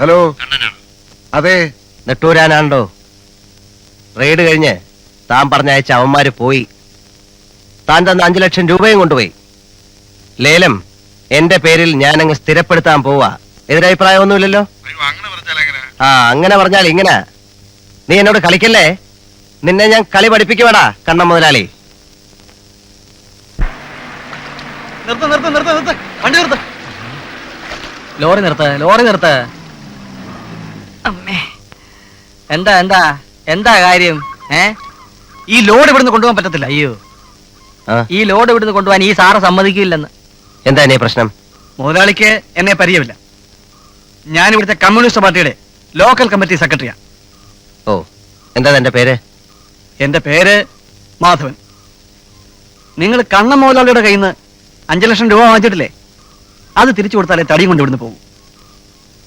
Hello. അതെ. നെട്ടൂരാനാണ്ടോ raid കഴിഞ്ഞ് താൻ പറഞ്ഞയച്ച അവന്മാര് പോയി. താൻ തന്ന അഞ്ചു ലക്ഷം രൂപയും കൊണ്ടുപോയി. ലേലം എന്റെ പേരിൽ ഞാനങ്ങ് സ്ഥിരപ്പെടുത്താൻ പോവാ. എതിരഭിപ്രായമൊന്നുമില്ലല്ലോ? ആ അങ്ങനെ പറഞ്ഞാൽ ഇങ്ങനെ. നീ എന്നോട് കളിക്കല്ലേ? നിന്നെ ഞാൻ കളി പഠിപ്പിക്കുവാടാ കണ്ണ മുതലാളി. നിർത്ത് നിർത്ത് നിർത്ത് നിർത്ത്. വണ്ടി നിർത്ത്. ലോറി നിർത്ത് ലോറി നിർത്ത്. എന്താ എന്താ? എന്താ കാര്യം? ഏ? ഈ ലോഡ് ഇവിടുന്ന് കൊണ്ടുപോകാൻ പറ്റത്തില്ല അയ്യോ. ആ. ഈ ലോഡ് ഇവിടുന്ന് കൊണ്ടുപോകാൻ ഈ സാറ് സമ്മതിക്കില്ലെന്ന്. എന്താ എന്നെ പ്രശ്നം? മുതലാളിക്ക് എന്നെ പരിചയമില്ല. ഞാൻ ഇവിടുത്തെ കമ്മ്യൂണിസ്റ്റ് പാർട്ടിയുടെ ലോക്കൽ കമ്മിറ്റി സെക്രട്ടറിയാണ് ഓ എന്താ എന്റെ പേര്? എന്റെ പേര് മാധവൻ. നിങ്ങൾ കണ്ണ മുതലാളിയുടെ കയ്യിൽ നിന്ന് അഞ്ചു ലക്ഷം രൂപ വാങ്ങിച്ചിട്ടില്ലേ? അത് തിരിച്ചു കൊടുത്താലേ തടിയും കൊണ്ട് ഇവിടുന്ന് പോകും.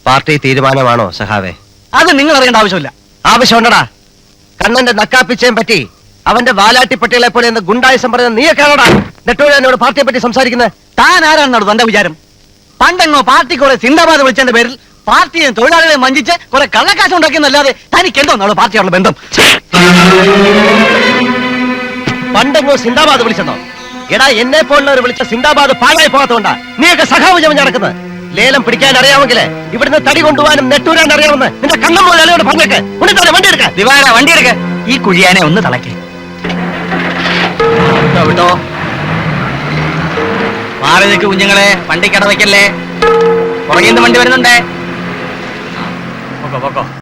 പാർട്ടി തീരുമാനമാണോ സഹാവേ അത് നിങ്ങൾ അറിയേണ്ട ആവശ്യമില്ല. ആവശ്യമുണ്ടടാ. കണ്ണന്റെ നക്കാപ്പിച്ചയും പറ്റി അവന്റെ വാലാട്ടിപ്പട്ടികളെ പോലെ എന്ന് ഗുണ്ടായുസം പറഞ്ഞ നീയൊക്കെയാണോടാ എന്നോട് പാർട്ടിയെ പറ്റി സംസാരിക്കുന്നത് താൻ ആരാണെന്നാണ് തന്റെ വിചാരം? പണ്ടെങ്ങോ പാർട്ടി കുറെ സിന്ദാബാദ് വിളിച്ചതിന്റെ പേരിൽ പാർട്ടിയെ തൊഴിലാളികളെ വഞ്ചിച്ച് കുറെ കള്ളക്കാശം ഉണ്ടാക്കിയെന്നല്ലാതെ തനിക്ക് എന്തോ നമ്മുടെ പാർട്ടിയുള്ള ബന്ധം? പണ്ടെങ്ങോ സിന്ദാബാദ് വിളിച്ചെന്നോ എടാ എന്നെ പോലുള്ളവർ വിളിച്ച സിന്ദാബാദ് പാഴായി പോകാത്തോണ്ടാ നീയൊക്കെ സഖാവ് ജമഞ്ഞ് നടക്കുന്നത്. ലേലം പിടിക്കാൻ അറിയാമെങ്കിലേ ഇവിടുന്ന് തടി കൊണ്ടുപോകാനും നെട്ടൂരാൻ അറിയാമെന്ന് നിന്റെ കണ്ണം മുതലാളിയോട് പറഞ്ഞേക്ക്. ഉണ്ണിത്താനെ വണ്ടി എടുക്ക. ദിവാര വണ്ടി എടുക്ക. ഈ കുഴിയാനെ ഒന്ന് തളയ്ക്ക്. വിട്ടോ, മാറി നിൽക്ക് കുഞ്ഞുങ്ങളെ വണ്ടി കട വയ്ക്കല്ലേ? പുറകിൽ നിന്ന് വണ്ടി വരുന്നുണ്ടേ? പൊക്കോ പൊക്കോ.